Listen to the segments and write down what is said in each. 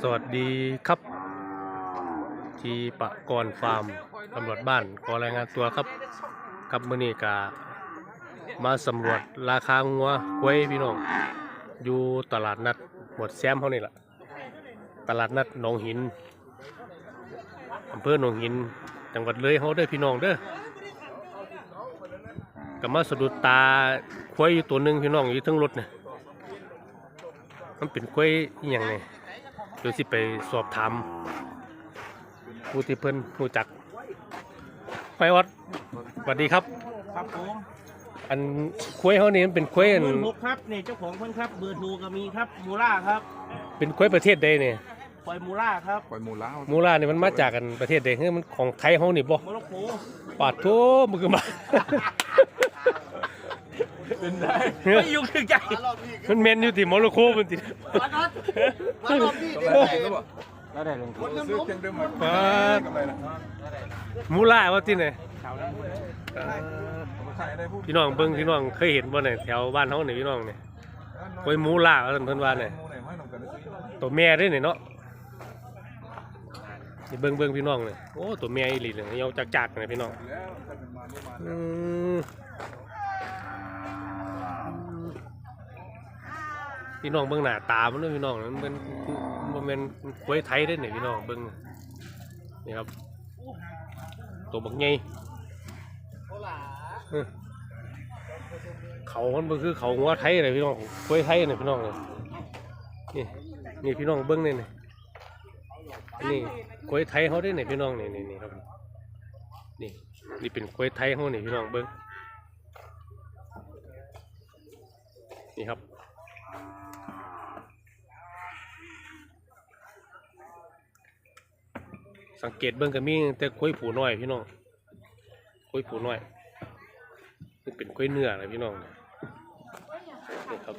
สวัสดีครับ ทีปะกรฟาร์มตำรวจบ้านขอรายงานตัวครับกับมือนี้กามาสำรวจราคางัวกล้วยพี่น้องอยู่ตลาดนัดหมวดแซมเขานี่แหละตลาดนัดหนองหินอำเภอหนองหิน จังหวัดเลยเขาเด้พี่น้องเด้อก็มาสะดุดตาควายอยู่ตัวหนึ่งพี่น้องอยู่ทั้งรถเนี่ย มันเป็นควายอหย่างไงเดี๋ยวสิไปสอบถามผู้ที่เพิ่นรู้จักไปวัดสวัสดีครับ ครับผมอันควายเขานี่มันเป็นควายอันเบอร์หกครับนี่เจ้าของเพิ่นครับเบอร์โทรก็มีครับมูล่าครับเป็นควายประเทศใดเนี่ยปล่อยมูล่าครับปล่อยหมูล้าวมูลาเนี่ยมันมาจากกันประเทศใดเฮ้ยมันของไทยเขานี่บ่โมร็อกโกปาดโถมือมา เป็นได้ไม่ยุ่งถึงใจมันเมนอยู่ที่โมร็อกโกมันติแล้วได้ลงทุนซื้อเครื่องดื่มมาปาดกำไรนะมูลาว่าที่ไหนขายได้ผู้พี่น้องเบิ่งพี่น้องเคยเห็นบ่เนี่ยแถวบ้านเฮาเนี่ยพี่น้องเนี่ยกล้วยมูลาว่าซั่นเพิ่นว่าเนี่ยหมูไหนห้อยหนุ่มกันซื้อตัวแม่เด้เนี่ยเนาะนี่เบิ่งเบิ่งพี่น้องเนี่ยโอ้ตัวแม่อีหลีเนี่ยยาวจักๆเนี่ยพี่น้อง พี่น้องเบิ่งหน้าตามันด้อพี่น้องมันเป็นมันเป็นกล้วยไทยเด้อเนี่ยพี่น้องเบิ่งนี่ครับ ตัวบักใหญ่เออเขามันบ่คือเขาหัวไทยเลยพี่น้องกล้วยไทยเนี่ยพี่น้องเนี่ยนี่นี่พี่น้องเบิ่งเนี่ยนี่อันนี่กล้วยไทยเขาได้เนี่ยพี่น้องนี่นี่นี่ครับนี่นี่เป็นกล้วยไทยเขาเนี่ยพี่น้องเบิ่งนี่ครับ สังเกตเบิ่งก็มีแต่กล้วยผูน้อยพี่น้องกล้วยผูน้อยนี่เป็นกล้วยเนื้อเลยพี่น้องนี่ครับ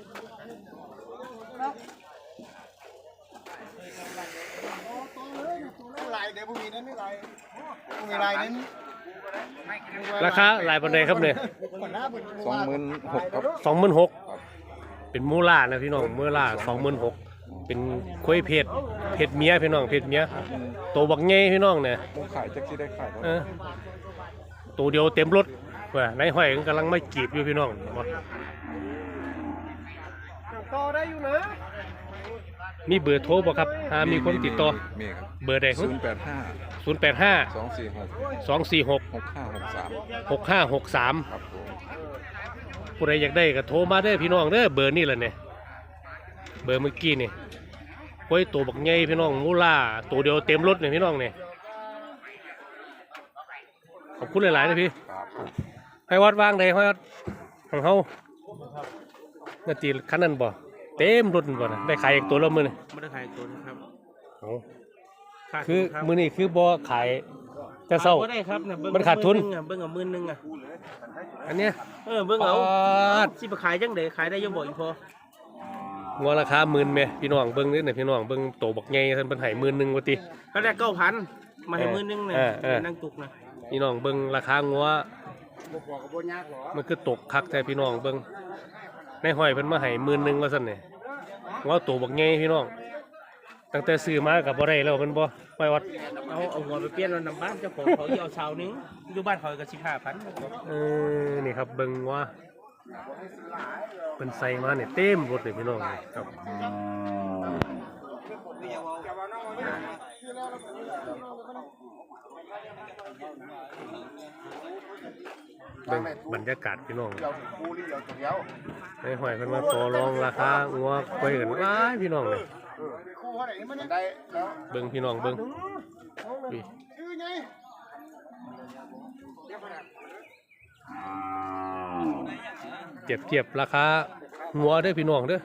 ลายเดี๋ยวพรุ่งนี้นั้นไม่ลายพรุ่งนี้ลายนั้นราคาหลายปันใดครับเนี่ยก่อนหน้าเปิดสองหมื่นหกครับสองหมื่นหกเป็นมูล่านะพี่น้องมูล่าสองหมื่นหก เป็นกล้วยเพชรเพชรเมียพี่น้องเพชรเมียตัวบักเง่พี่น้องเนี่ยผู้ขายจะคิดได้ขายเท่าไหเอร่อตัวเดียวเต็มรถว่าในห้อยมันกำลังไม่จีบอยู่พี่น้องบ่ต่อได้อยู่นะมีเบอร์โทรบ่ครับถ้ามีคนติดต่อมีครับเบอร์ใดศูนย์แปดห้าศูนย์แปดห้าสองสี่หกสองสี่หกหกห้าหกสามหกห้าหกสามครับผมผู้ใดอยากได้ก็โทรมาได้อพี่น้องเด้อเบอร์นี่แหละเนี่ยเบอร์เมื่อกี้นี่ กล้วยตัวบักใหญ่พี่น้องมูล่าตัวเดียวเต็มรถเนี่ยพี่น้องเนี่ยขอบคุณหลายๆนะพี่ครับให้วัดวางได้ให้วัดของเฮานาตีคันนั้นบ่เต็มรถบ่นะได้ขายอีกตัวละมื้อนี่ไม่ได้ขายตัวนะครับเอาขาดคือรับมื้อนี้คือบ่ขายแต่เช้าบ่ได้ครับเนี่ยเบิ่งมันขาดทุนเบิ่งอะเบิ่งเอาหมื่นหนึงอะอันเนี้ยเออเบิ่งเอาปาดสิไปขายจังไดขายได้ยังบ่อีกพอ งัวราคาหมื่นแม่พี่น้องเบิ่งนี่น่ะพี่น้องเบิ่งโตบักใหญ่เพิ่นเพิ่นให้หมื่นหนึงว่าติ ก็ได้เก้าพันมาให้หมื่นหนึงเนี่ยเออเออ นั่งตุกนะพี่น้องเบิ่งราคางัวบอกกับโบยากหรอมันคือตกคักแท้พี่น้องเบิ่งในห้อยเพิ่นมาให้หมื่นหนึงว่าซั่นนี่งัวโตบักใหญ่พี่น้อง ตั้งแต่ซื้อมาก็บ่ได้แล้วเพิ่นบ่ไปวัดเอาเอาหัวไปเปลี่ยนแล้วนำบ้านเจ้าของเขาเอาชาวนึงอยู่บ้านเขาก็สิบห้าพันเออนี่ครับเบิ่งว่า เป็นใส่มาเนี่ยเต็มรถเลยพี่น้องนี่ครับเบิ่งบรรยากาศพี่น้องเราถึงคู่นี่เราตัวเดียวในหอยเพิ่นมาต่อรองราคางัวกล้วยกันว้ายพี่น้องเลยคู่เท่าไหร่มันได้แล้วเบิ่งพี่น้องเบิ่งนี่คือไง เทียบเทียบราคางัวเด้อพี่น้องเด้อ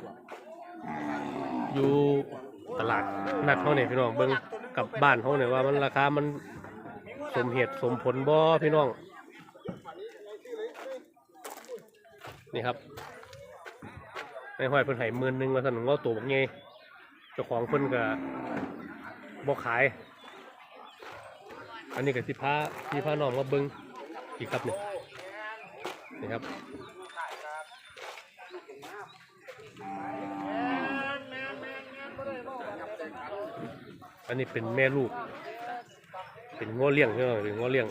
อยู่ตลาดนัดเขาเนี่ยพี่น้องเบิ่งกับบ้านเขาเนี่ยว่ามันราคามันสมเหตุสมผลบ่พี่น้องนี่ครับในห้อยเพิ่นให้หมื่นหนึ่งว่าซั่นว่าตัวบักใหญ่เจ้าของเพิ่นก็บ่ขาย อันนี้ก็สิพาพี่พาน้องมาเบิ่งอีกครับเนี่ยนี่ครับ อันนี้เป็นแม่ลูก เป็นง้อเลี้ยงพี่น้องเป็นง้อเลี้ยง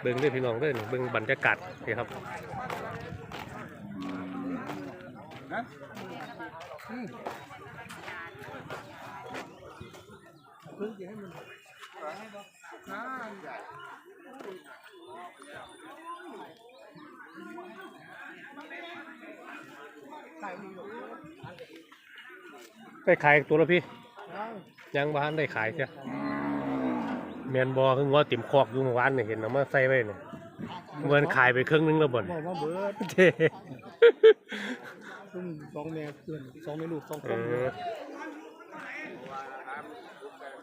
เบิ้งด้อพี่น้องด้อนี่เบิ้งบรรยากาศนี่ครับได้ขายตัวแล้วพี่ ยังบ้านได้ขายเสียเมียนบอคือง้อติ่มคอกอยู่เมื่อวานเนี่ยเห็นเอามาใส่ไว้เนี่ยเงินขายไปครึ่งนึงแล้วบ่นบอกว่าเบิร์ดเท่ซุ่มสองแม่เพื่อนสองแม่ลูกสองคเอนอ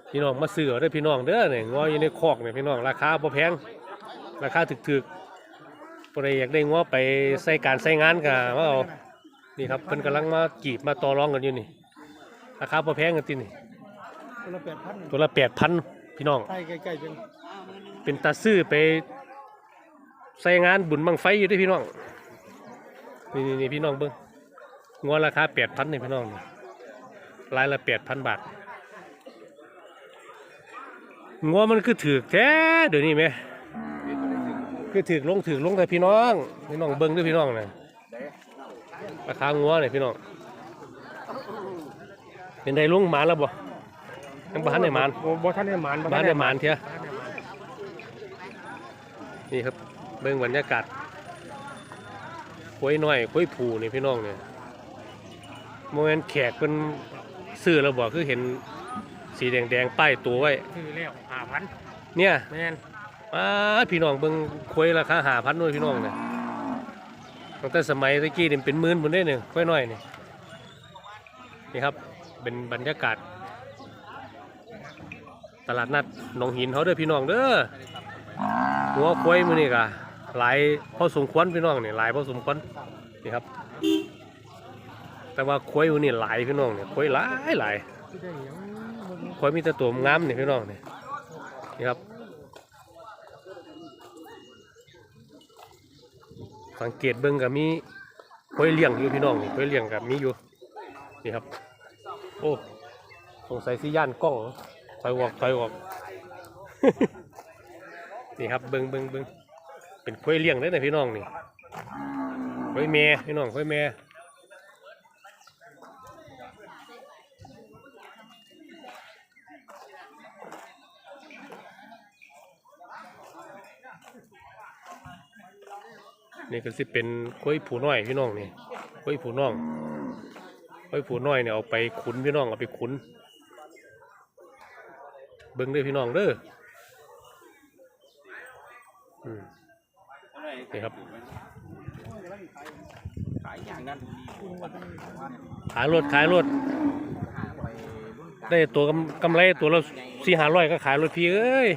พี่น้องมาซื้อเอาเด้อพี่น้องเด้อเนี่ยง้ออยู่ในคอกเนี่ยพี่น้องราคาบ่แพงราคาถึกๆบ่ได้อยากได้ง้อไปใส่การใส่งานก็ว่าเอานี่ครับเพิ่นกำลังมาจีบมาต่อรองกันอยู่นี่ราคาบ่แพงกันตินี่ คนละแปดพันตัวละ8,000พี่น้องใกล้ใกล้ๆเป็นเป็นตาซื้อไปใส่งานบุญบังไฟอยู่เด้วยพี่น้องนี่นี่นี่พี่น้องเบิ้งงวราคาแปดพันนี่พี่น้องนี่รายละแปดพันบาทงัวมันคือถือกแท้เดี๋ยวนี้ไหมคือถือกลงถือกลงแต่พี่น้องพี่น้องเบิ้งด้วยพี่น้องนะราคางัวเนี่ยพี่น้องเป็นไดลุงหมานแล้วบ่ ยังบ้านในหมานโอ้บ่ท่านได้หมานบ้านในหมานเทียนี่ครับเบิ่งบรรยากาศคุยน้อยคุยผูนี่พี่น้องเนี่ยโมเมนแขกเป็นซื้อแล้วบอกคือเห็นสีแดงๆป้ายตัวไว้คือแล้วห้าพันเนี่ยแม่นอ้าพี่น้องเบิ่งคุยราคาหาพันด้วยพี่น้องเนี่ยตั้งแต่สมัยตะกี้นี่เป็นหมื่นบนได้เนี่ยคุยน้อยนี่นี่ครับ เป็นบรรยากาศ ตลาดนัดหนองหินเขาเด้อพี่น้องเด้อหัวควายมือนี่กะหลายพอสมควรพี่น้องนี่หลายพอสมควรนี่ครับ แต่ว่าควายมือนี่หลายพี่น้องเนี่ยควายหลายหลายที่ได้หยังบ่มีควายมีแต่ตัวงามนี่พี่น้องนี่นี่ครับ สังเกตเบิ่งกับมีควายเลี้ยงอยู่พี่น้องนี่ควายเลี้ยงกับมีอยู่นี่ครับ โอ้สงสัยสิย่านกล้อง ถอยออกถอยออก นี่ครับเบิ้งเบิ้งเบิ้งเป็นควยเลี้ยงเลยนะพี่น้องนี่ควยแม่พี่น้องควยแม่นี่ก็สิเป็นควยผูน้อยพี่น้องนี่ควยผูน้องควยผูน้อยเนี่ยเอาไปขุนพี่น้องเอาไปขุน เบิ้งเด้อพี่น้องเด้ออืมนี่ครับขายอย่างนั้นขายรถขายรถได้ตัวกำกำไรตัวละสี่ห้าร้อยก็ขายรถพี่เอ้ย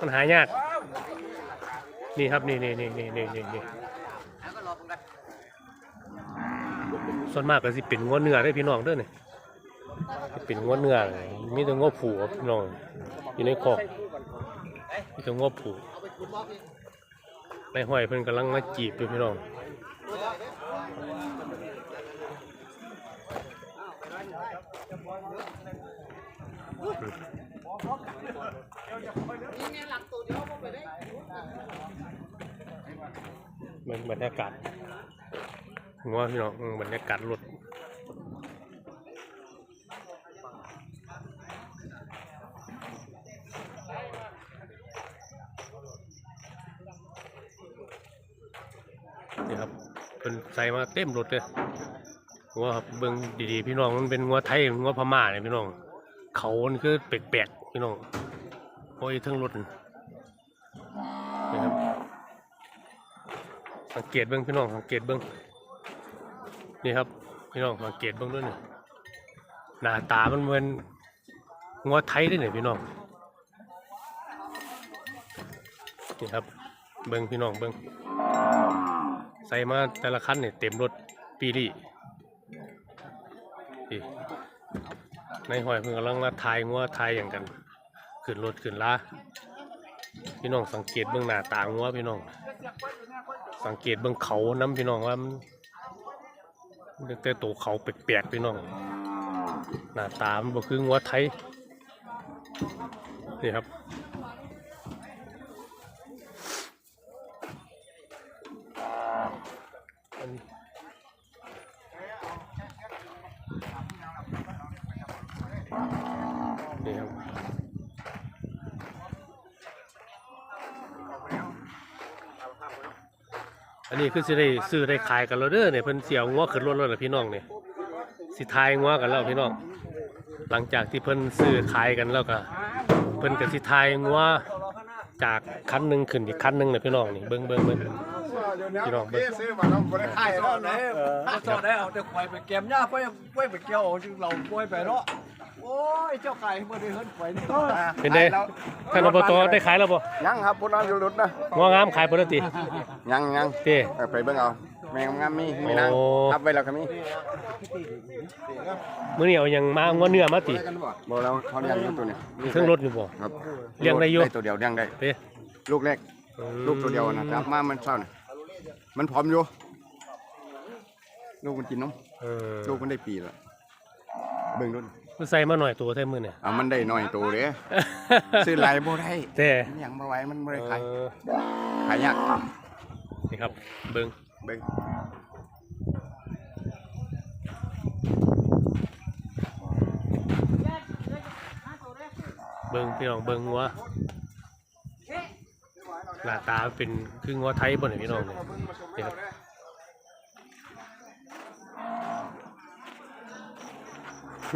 มันหายาก นี่ครับนี่นี่นี่นี่นี่นี่นี่ส่วนมากก็สิเป็นงวเนื้อได้พี่น้องเด้อนี่สิ เป็นงวเนื้อเลยมีแต่งวผูครับพี่น้องอยู่ในคอกมีแต่งวผูในห้อยเพิ่นกำลังมาจีบอยู่พี่น้องเบิ่งบรรยากาศงัวพี่น้องเบิ่งบรรยากาศรถนี่ เป็นใส่มาเต็มรถเลยงัวครับเบิ่งดีๆพี่น้องมันเป็นงัวไทยงัวพม่าเนี่ยพี่น้อง เขามันคือแปลกๆพี่น้องโอ้ยทั้งรถนี่นะครับสังเกตเบิ้งพี่น้องสังเกตเบิ้งนี่ครับพี่น้องสังเกตเบิ้งด้วยนี่หน้าตามันเหมือนงัวไทยได้เนี่ยพี่น้องนี่ครับเบิ้งพี่น้องเบิ้ง ส่มาแต่ละคันเนี่ยเต็มรถปีรีนี่ในหอยเพิ่งกำลังมาทายงัวทายอย่างกัน ขึ้นรถขึ้นลาพี่น้องสังเกตเบิ้งหน้าตางัวพี่น้อง สังเกตเบื้องเขาน้ำพี่น้องว่ามันแต่ตัวเขาแปลกๆพี่น้อง หน้าตามันบ่คืองัวไทยนี่ครับ นนี้คือสิได้ซื้อได้ขายกันแล้วเด้อเนี่ยเพิ่นเสียวงัวขึ้นรถแล้วนะพี่น้องเนี่ยสิทายงัวกันแล้วพี่น้อง หลังจากที่เพิ่นซื้อขายกันแล้วก็เพิ่นก็สิทายงัวจากคันหนึ่งขึ้นอีกคันหนึ่งน่ะพี่น้องนี่เบิ่งเบิ่งเบิ่งพี่น้องเบิ่งซื้อมาเราบ่ได้ขายแล้วนะก็ชอบได้เอาแต่ควายไปแกมหญ้าควายควายไปเกี่ยวเราควายไปเนาะ ยเจ้าไก่บ่ได้เฮิรนควายนี่เป็นไดท่านอบตได้ขายแล้วบ่ยังครับพุ่นน้ำอยู่รถนะงัวงามขายปกติยังยังเต้เออไปเบิ่งเอาแมงงามมีมีนางโอ้ทับไว้แล้วก็มีมื้อนี้เอาหยังมางัวเนื้อมาติบ่แล้วเขาเลี้ยงอยู่ตัวนี้มีเครื่องรถอยู่บ่ครับเลี้ยงได้อยู่ตัวเดียวเลี้ยงได้เต้ลูกแรกอืมลูกตัวเดียวนะจับมามันเศร้าน่ะมันพร้อมอยู่ลูกมันกินนมเออลูกมันได้ปีแล้วเบิ่งดู มันใส่มาหน่อยตัวแท้มื้อเนี่ยอะมันได้น้อยโตเด้ซื้อหลายบ่ได้เต้มันหยังบ่ไหวมันบ่ได้ขายเออขายยากนี่ครับเบิ่งเบิ่งเบิ่งพี่น้องเบิ่งงัวหน้าตาเป็นคืองัวไทยบ่เนี่ยพี่น้องเนี่ยนี่ครับ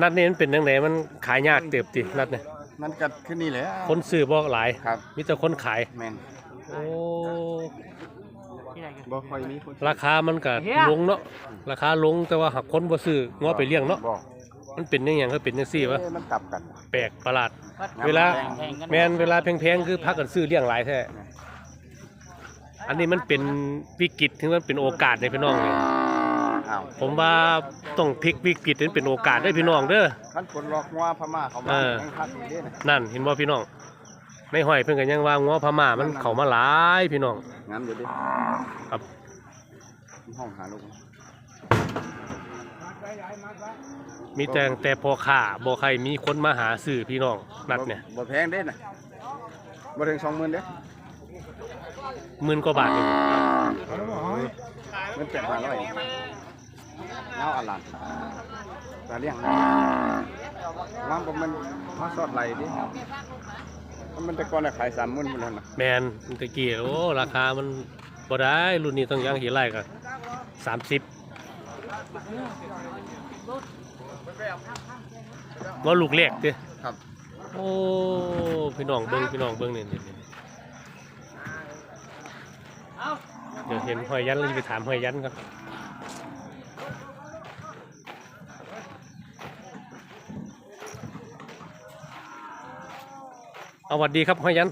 นัดนี้มันเป็นจังไดมันขายยากเติบตินัดเนี่ยมันก็ขึ้นนี่แหละคนซื้อบ่หลายครับมีแต่คนขายแม่นโอ้บ่ค่อยมีคนราคามันก็ลงเนาะราคาลงแต่ว่าหากคนบ่ซื้อง้อไปเลี้ยงเนาะบ่มันเป็นอย่างหยังก็เป็นจังซี่วะเอ้ยมันกลับกัน แปลกประหลาด เวลาแม่นเวลาแพงๆคือพักกันซื้อเลี้ยงหลายแท้อันนี้มันเป็นวิกฤตถึงมันเป็นโอกาสในพี่น้องนี่ อ้าวผมว่าต้องพลิกวิกฤตให้เป็นโอกาสได้พี่น้องเด้อ คันคนหลอกงัวพม่าเขามาเออแข่งขันอีกเด้นะนั่นเห็นบ่พี่น้องในห้อยเพิ่นก็ยังว่าง้อพม่ามันเข้ามาหลายพี่น้อง งามอยู่ดิครับ ห้องหาลูกมีแต่แต่พอค้าบ่ใครมีคนมาหาซื้อพี่น้องนัดเนี่ยบ่บ่แพงเด้น่ะบ่ถึง20,000เด้หมื่นกว่าบาทเองมันเป็น500 เงาอลันตาเลี้ยงว่าบ่มันมาสอดไหลดิมันแต่ก่อนน่ะขาย30,000พุ่นนั่นน่ะแมนตะกี้โอ้ราคามันบ่ได้รุ่นนี้ต้องยังหีไล่กันสามสิบว่าลูกแรกเด้ครับ โอ้ พี่น้องเบิ้งพี่น้องเบิ้งนี่นี่นี่เดี๋ยวเห็นหอยยันเลยไปถามหอยยันครั เอาสวัสดีครับหอยยัน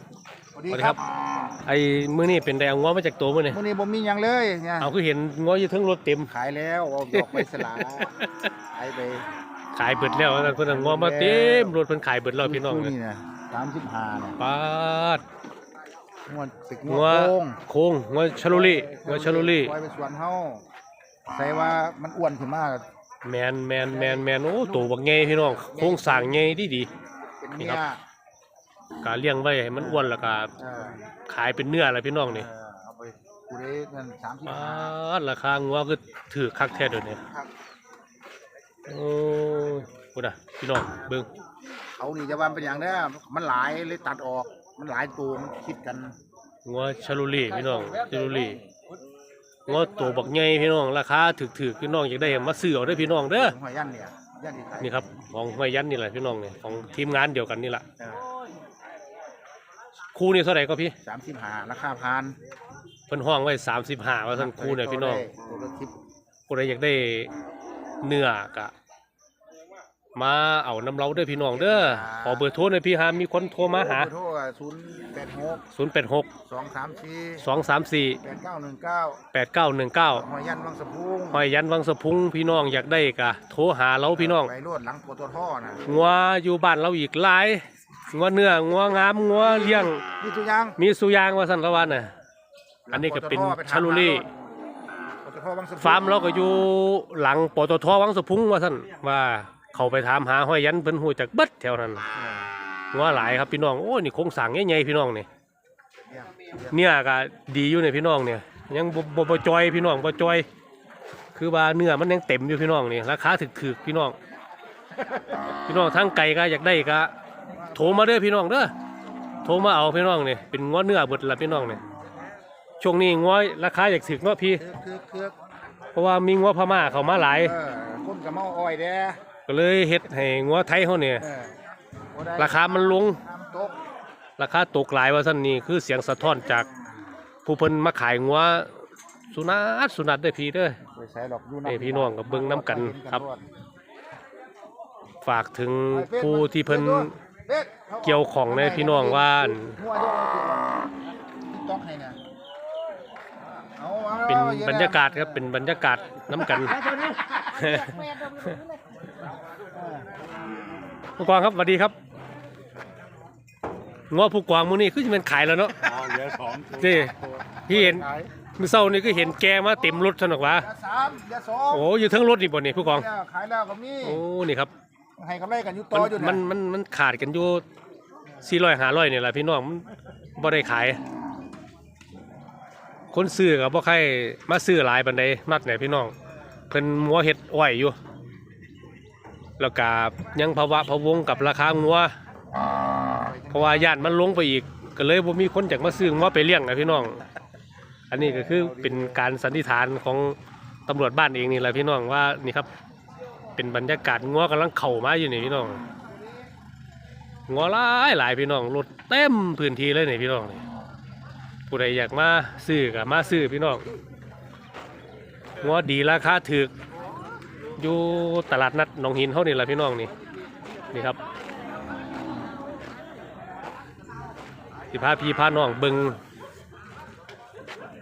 สวัสดีสวัสดีคครัรับบไอ้มื้อนี้เป็นแดงง้อมาจากตัวมื้อนี่มื้อนี้บ่มีหยังเลยเนี่ยเอาคือเห็นง้ออยู่เทั้งรถเต็ม ขายแล้วเอาดอกไปสลาขายไปขายเบิดแล้วเพิ่นเอาง้อมาเต็มรถเพิ่นขายเบิดแล้วพี่น้องคู่เนี่ยนี่นะ35น่ะปาดงวดตึกงงัววดโค้งโค้งงัวชาลูลี่งัวชาลูลี่ ปล่อยไปสวนเฮาใส่ว่ามันอ้วนขึ้นมากแมนแมนแมนแมนโอ้ตัวบักใหญ่พี่น้องโครงสร้างใหญ่ดีดี เป็นนี่เมีครัยบ กาเลี้ยงไว้ให้มันอ้วนแล้วก็เออขายเป็นเนื้ออะไรพี่น้องนี่เออเอาไปกูได้เงินสามสิบปาห้าดราคางัวคือถือคักแท้เดี๋ยวนี้ครับโอ้ยพูดอะพี่น้องเบิ่งเอานี่จะว่าเป็นอย่างเนี้ยมันหลายเลยตัดออก มันหลายตัวมันคิดกันงัวชาลูลี่พี่น้องชาลูลี่งัวตัวบักใหญ่พี่น้องราคาถึกๆพี่น้องอยากได้มาซื้อเอาเด้อพี่น้องเด้อหอยยันเนี่ยยันที่ขายนี่ครับของห้วยยันนี่แหละพี่น้องเนี่ยของทีมงานเดียวกันนี่แหละ คู่นี่เท่าไหร่ก็พี่สามสิบห้าราคาพันเพิ่นห้องไว้สามสิบห้าว่าท่านคู่เนี่ยพี่น้องตัวละสิบผู้ใดอยากได้เนื้อกะ มาเอาน้ำเล้าเด้อพี่น้องเด้อขอเบอร์โทรหน่อยพี่หามีคนโทรมาหาโทรศูนย์แปดหก0 8 6สองสามสี่2 3 4แปดเก้าหนึ่งเก้า8 9 1 9หอยยันวังสะพุงหอยยันวังสะพุงพี่น้องอยากได้กะโทรหาเราพี่น้องไปรวดหลังปตทนะงัวอยู่บ้านเราอีกหลาย งัวเนื้องัวงามงัวเลี้ยงมีตัวอย่างมีสุยางว่าสันละวันน่ะ อันนี้ก็เป็นชาลูลี่ปตทวังสะพุงฟาร์มเราก็อยู่หลังปตทวังสะพุงว่าสันว่าเข้าไปถามหาห้อยยันเพิ่นฮู้จักเบิดแถวนั้นงัวหลายครับพี่น้องโอ้นี่โครงสร้างใหญ่ๆพี่น้องนี่เนี่ยก็ดีอยู่เนี่ยพี่น้องเนี่ย ยังบ่บ่บ่จอยพี่น้องบ่จอย คือว่าเนื้อมันยังเต็มอยู่พี่น้องนี่ราคาถึกๆพี่น้อง พี่น้องทางไกลก็อยากได้ก็ โทรมาเด้อพี่น้องเด้อโทรมาเอาพี่น้องนี่เป็นงัวเนื้อเบิดละพี่น้องนี่ช่วงนี้งัวราคาอยากถึกเนาะพี่คือคือเพราะว่ามีงัวพม่าเข้ามาหลาย เออคนกับเมาอ้อยเด้ก็เลยเฮ็ดให้งัวไทยเฮาเนี่ย เออบ่ได้ราคามันลง น้ำตกราคาตกหลายว่าซั่นนี่คือเสียงสะท้อนจากผู้เพิ่นมาขายงัวสุนัขสุนัขเด้อพี่เด้อ ไปใช้หรอกอยู่นี่พี่น้องก็เบิ่งนำกันครับ ฝากถึงผู้ที่เพิ่น เกี่ยวของในพี่น้องว่าอั่นหัวโยนติ๊กต๊อกให้นะเอามาเป็นบรรยากาศครับเป็นบรรยากาศน้ำกัน ผู้กองครับสวัสดีครับง้อผู้กองมูนี่คือจะเป็นขายแล้วเนาะเหลือสองนี่พี่เห็นมื่อเช้านี่ก็เห็นแกมาเต็มรถสนุกวะยาสามยาสองโอ้อยู่เทั้งรถนี่บ่นี่ผู้กองเนี่ยขายแล้วก็มีโอ้นี่ครับ ให้กำไรกันอยู่มัต่อนอยู่มันะนมันมันขาดกันอยู่สี่ร้อยห้าร้อยนี่แหละพี่น้องมันบ่ได้ขาย คนซื้อกับบ่ใครมาซื้อหลายปานใดนัดเนี่ยพี่น้องเพิ่นมัวเฮ็ดอ้อยอยู่ แล้วก็ยังภาวะพะวงกับราคางัวเพราะว่าย่านมันลงไปอีก ก็เลยบ่มีคนจากมาซื้องัวไปเลี้ยงนะพี่น้อง อันนี้ก็คือเป็นการสันนิษฐานของตำรวจบ้านเองนี่แหละพี่น้องว่านี่ครับ เป็นบรรยากาศงัวกำลังเข้ามาอยู่นี่พี่น้องงัวหลายหลายพี่น้องรถเต็มพื้นที่เลยนี่พี่น้องนี่ผู้ใดอยากมาซื้อก็มาซื้อพี่น้องงัวดีราคาถูกอยู่ตลาดนัดหนองหินเท่านี่แหละพี่น้องนี่นี่ครับสิพาพี่พาน้องเบิง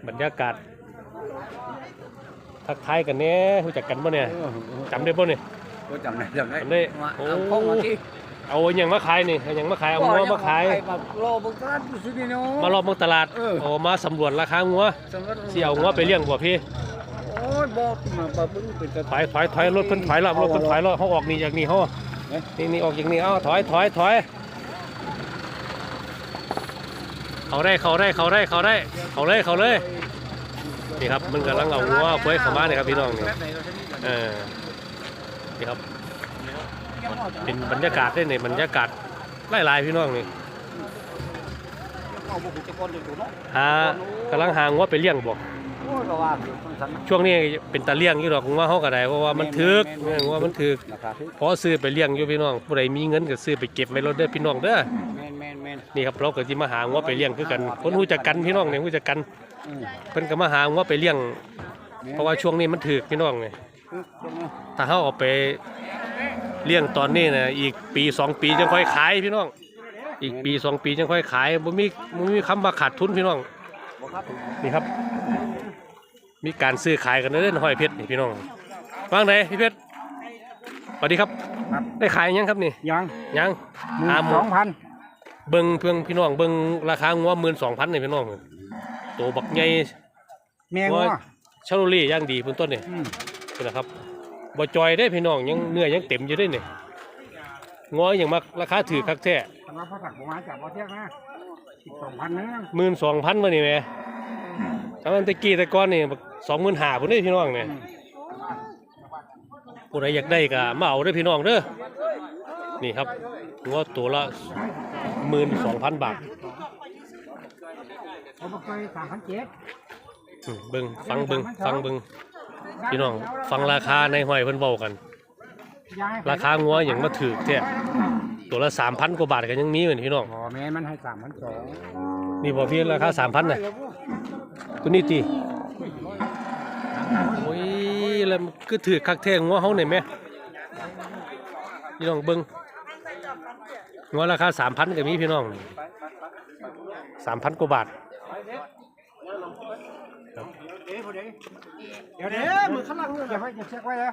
บรรยากาศ ทักทายกันเนี่ยรู้จักกันบ่เนี่ยจำได้บ่เนี่ยก็จำได้จำได้จำได้โอ้เอาอหย่างมาขายนี่เอาอหย่างมาขายเอางัวมาขายโลบกันสุดนี่เนาะมารอบเมืองตลาดเออโอ้มาสำรวจราคางัวสิเอางัวไปเลี้ยงบ่พี่โอ้ยบอกมาปะบึ้งเป็นตะถอยถอยถอยรถเพิ่นถอยรอบรถเพิ่นถอยรอบเขาออกนี่จากนี่เขานี่นี่ออกจากนี่เอ้าถอยถอยถอยเขาได้เขาได้เขาได้เขาได้เขาเลยเขาเลย นี่ครับมันกำลังเอางัวเพื่อเข้ามาเนี่ยครับพี่น้องเนี่ยเออนี่ครับเป็นบรรยากาศได้เนี่บรรยากาศหลายพี่น้องนี่เอาบุกจะก้อนอยู่เนาะหากำลังหางัวไปเลี้ยงบอกช่วงนี้เป็นตาเลี้ยงอยู่ดอกงัวเฮาก็ได้เพราะว่ามันถึกแม่นๆงัวมันถึกราคาที่พอซื้อไปเลี้ยงอยู่พี่น้องผู้ใดมีเงินก็ซื้อไปเก็บไว้รถเด้อพี่น้องเด้อนี่ครับเราเก็สิมาหางัวไปเลี้ยงคือกันคนรู้จักกันพี่น้องเนี่ยรู้จักกัน เพิ่นก็มาหางัวไปเลี้ยง เพราะว่าช่วงนี้มันถึกพี่น้องนี่ถ้าเฮาเอาไปเลี้ยงตอนนี้น่ะอีกปีสองปีจังค่อยขายพี่น้อง อีกปีสองปีจังค่อยขายบ่มีบ่มีคำว่าขาดทุนพี่น้องบ่ครับนี่ครับ มีการซื้อขายกันเล่นห้อยเพชรนี่พี่น้องว่างไหนพี่เพชรสวัสดีครับ ได้ขายยังครับนี่ยังยังหมื่หานหสมื่องพันเบิ้งเพื่องพี่น้องเบิ้งราคางัวหมื่นสองพันนี่พี่น้อง ตัวบักใหญ่แม่งัวชาโลลี่ย่างดีเพื้นต้นนี่อืมนี่นะครับบ่จอยได้พี่น้องยังเนื้อยังเต็มอยู่ได้นี่งัวยังมักราคาถือคักแท้สำหรับพ่อสักผมมาจากบ่เที่ยงนะอีกสองพันนึงหมื่นสองพันวะนี่แหม่ทำมันตะกี้แต่ก่อนนี่สองหมื่นห้าพุ่นนี่พี่น้องเนี่ยผู้ใดอยากได้ก็มาเอาเด้อพี่น้องเด้อนี่ครับงัวตัวละหมื่นสองพันบาท เขาบ่เคยสามพันเจ็ดอืมเบิงฟังเบิงฟังเบิงพี่น้องฟังราคาในห้อยเพิ่นเว้ากัน ราคางัวอย่างมาถือแท้ตัวละสามพันกว่าบาทก็ยังมีเหมือนพี่น้องพอแม่มันให้สามพันสองนี่บ่พี่ราคาสามพันน่ะตัวนี้ตีโอ้ยแล้วมันคือถือคักแท้งัวเฮานี่แม่พี่น้องเบิงงัวราคาสามพันก็มีพี่น้องสามพันกว่าบาท เดี๋ยวเดี๋ยวมือข้างหลังอย่าไปอย่าเช็คไว้แล้ว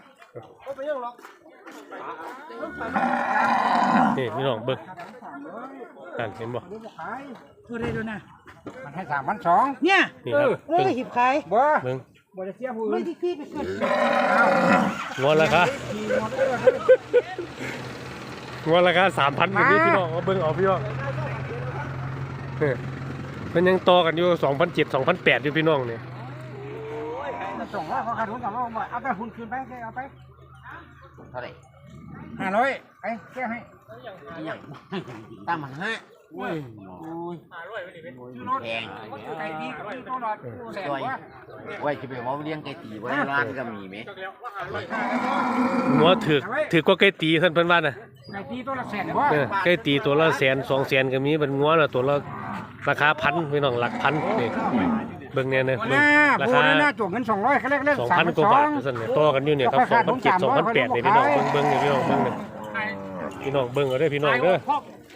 นี่พี่น้องเบิ้งนั่นเห็นบ่ขายพูดได้ดูนะมันให้สามพันสองเนี่ยนี่ครับเอ้เบิ้ยงหิบขายบ่เบิ้งบ่ได้เสียผู้ไม่อื่ที่พี่ไปเกิดงวดราคางวดราคาสามพันแบบนี้พี่น้องเอาเบิ่งเอาพี่น้อง เออมันยังต่อกันอยู่สองพันเจ็ดสองพันแปดอยู่พี่น้องเนี่ยสองร้อยเขาขาดทุนกับเราเอาไปคุณคืนไปเอาไปเท่าไหร่ห้าร้อยไปแก้ให้ตามมันฮะโอ้ยแพงไก่ดีกับตัวหน่อยแสนกว่าไว้จะไปว่าเลี้ยงไก่ตีไว้ร้านก็มีไหมงัวถือกถือกว่าไก่ตีท่านเพิ่นว่าน่ะไก่ดีตัวละแสนกว่าเออไก่ตีตัวละแสนสองแสนก็มีเป็นงัวละตัวละ ราคาพันพี่น้องหลักพันนี่เบิ่งเนี่ยเนี่ยเบิ่งน่าราโบคานี่น่าจวงเงินสองร้อยเขาเรียกเรื่องสองสาพัมนพันกว่าสอบาทงสั่นเนี่ยต่อกันอยู่เนี่ยครับสองพันเจ็ดสองพันแปดเนี่ยพี่น้องเบิ่งเบิ่งเนี่ยพี่น้องเบิ่งเนี่ยพี่น้องเบิ่งเอาเด้อพี่น้องเด้อ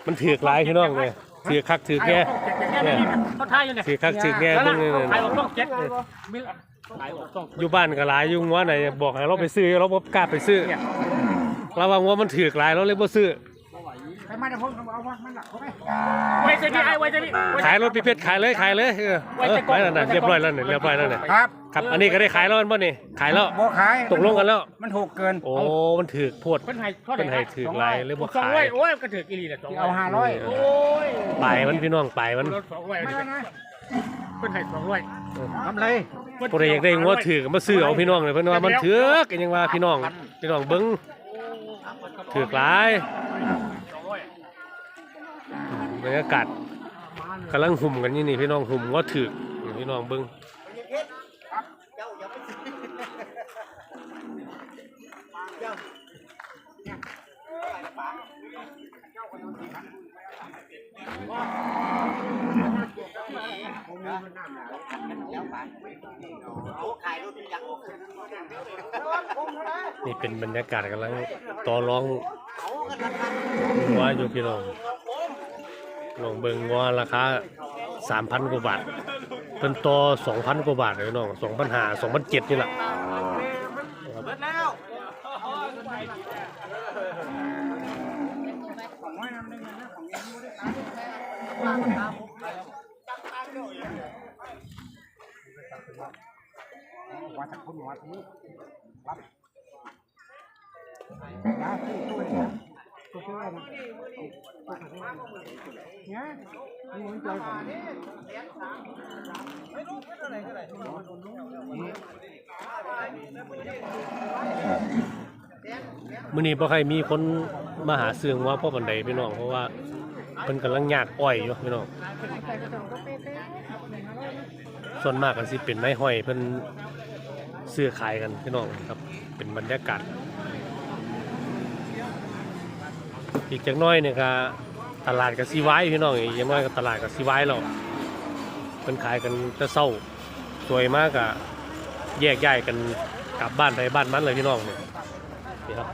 มันถือกหลายพี่น้องเนี่ยถือกคักถือกแก่เนี่ยเขาทายอยู่เนี่ยถือกคักถือกแก่เบิ่งเนี่ยขายออกต้องเจ็ดมีอยู่บ้านก็หลายอยู่งัวไหนบอกให้เราไปซื้อเราบ่กล้าไปซื้อเราว่างัวมันถือกหลายเราเลยบ่ซื้อ ไปมาเดี๋ยวผมเอาว่ามันหลักเขาไปไว้ใจดีไอ้ไว้ใจดีขายรถพิเพชรขายเลยขายเลยเออเออไปแล้วนะเรียบร้อยแล้วเนี่ยเรียบร้อยแล้วเนี่ยครับ ครับ อันนี้ก็ได้ขายแล้วมันบ่นี่ขายแล้วบ่ขายตกลงกันแล้ว มันถูกเกิน โอ้ มันถือกโพดเพิ่นให้เท่าไหร่เป็นให้ถือกหลายเลยบ่สองขาร้อยยโอ้ยก็ถือกี่ลีเนี่ยสองร้เอาอยห้าร้อยโอ้ยปลายมันพี่น้องปลายมันรถสองร้อยไม่ไม่ไม่เพิ่นให้สองร้อยทำไรผู้ใดอยากได้งัวถือกก็มาซื้อเอาพี่น้องเลยเพิ่นว่ามันถือกก็ยังว่าพี่น้องพี่น้องเบิ่งถือกหลาย บรรยากาศกำลังหุ่มกันนี่นี่พี่น้องหุ่มงัวถือกพี่น้องเบิ่งนี่เป็นบรรยากาศกำลังต่อร้องงัวอยู่พี่น้อง ลองเบิ่งงัวราคาสามพันกว่าบาทเป็นต่อสองพันกว่าบาทเลยพี่น้องสองพันห้าสองพันเจ็ดนี่แหละมื้อนี้ บ่ใครมีคนมาหาซื้องัวเพราะบันไดพี่น้องเพราะว่าเพิ่นกำลังยากอ้อยอยู่พี่น้องส่วนมากก็สิเป็นนายห้อยเพิ่นซื้อขายกันพี่น้องครับ เป็นบรรยากาศ อีกจักน้อยเนี่ยก็ตลาดกับซีไว้พี่น้องอีกอย่างน้อยก็ตลาดกับซีไว้แล้วเป็นขายกันจะเศร้าสวยมากอะแยกย้ายกันกลับบ้านไปบ้านมันเลยพี่น้องเนี่ยนี่ครับ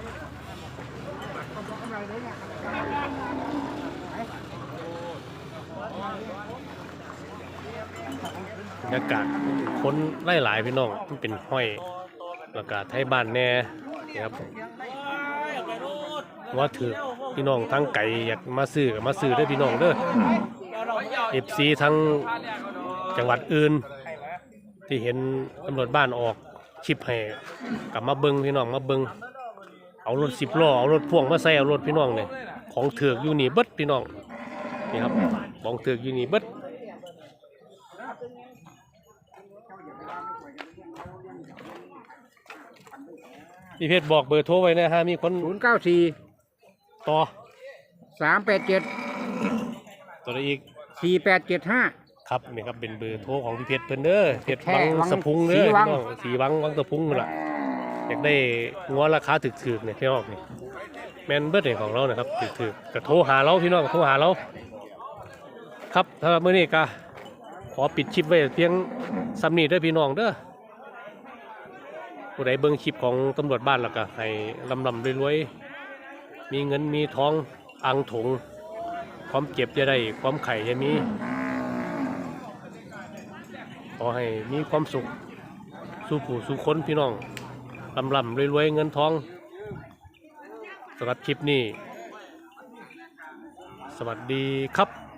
บรรยากาศคนไล่หลายพี่น้องมันเป็นห้อยแล้วก็ไทยบ้านแน่นี่ครับว่าถือ พี่น้องทั้งไก่อยากมาซื้อก็มาซื้อเด้อพี่น้องเด้อเอฟซีทั้งจังหวัดอื่น ที่เห็นตำรวจบ้านออกชิปให้กลับมาเบิงพี่น้องมาเบิงเอารถสิบล้อเอารถพ่วงมาใส่เอารถพี่น้องเนี่ยของเถือกอยู่นี่เบิดพี่น้องนี่ครับของเถือกอยู่นี่เบิดพี่เพชรบอกเบอร์โทรไว้นะฮะมีคนศูนย์เก้าสี่ ต่อสามแปดเจ็ดตัวนี้อีกสี่แปดเจ็ดห้า ครับนี่ครับเป็นเบอร์โทรของพี่เพชรเพิ่นเด้อเพชรแค่วังวังสะพุงเด้อสีวัง พี่น้องสีวังวังสะพุงนั่นล่ะอยากได้งัวราคาถึกๆเนี่ยพี่น้องนี่แมนเบิร์ดเนี่ยของเรานะครับถึกๆก็โทรหาเราพี่น้องโทรหาเรา ครับถ้ามื้อนี้ก็ขอปิดคลิปไว้เพียงซ้ำนี้เด้อพี่น้องเด้อผู้ใดเบิ่งคลิปของตำรวจบ้านแล้วก็ให้ลำลำรวยๆ มีเงินมีท้องอังถุง ความเจ็บจะได้ความไข่จะมี ขอให้มีความสุข สู่ผู้สู่คนพี่น้องลำลำรวยๆเงินทองสำหรับคลิปนี้ สวัสดีครับ